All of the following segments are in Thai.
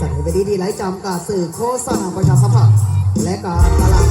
สารเวทีดีไลท์จำกัดสื่อโฆษณาประชาสัมพันธ์และการตลาด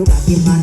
ลูกหลานทีมงา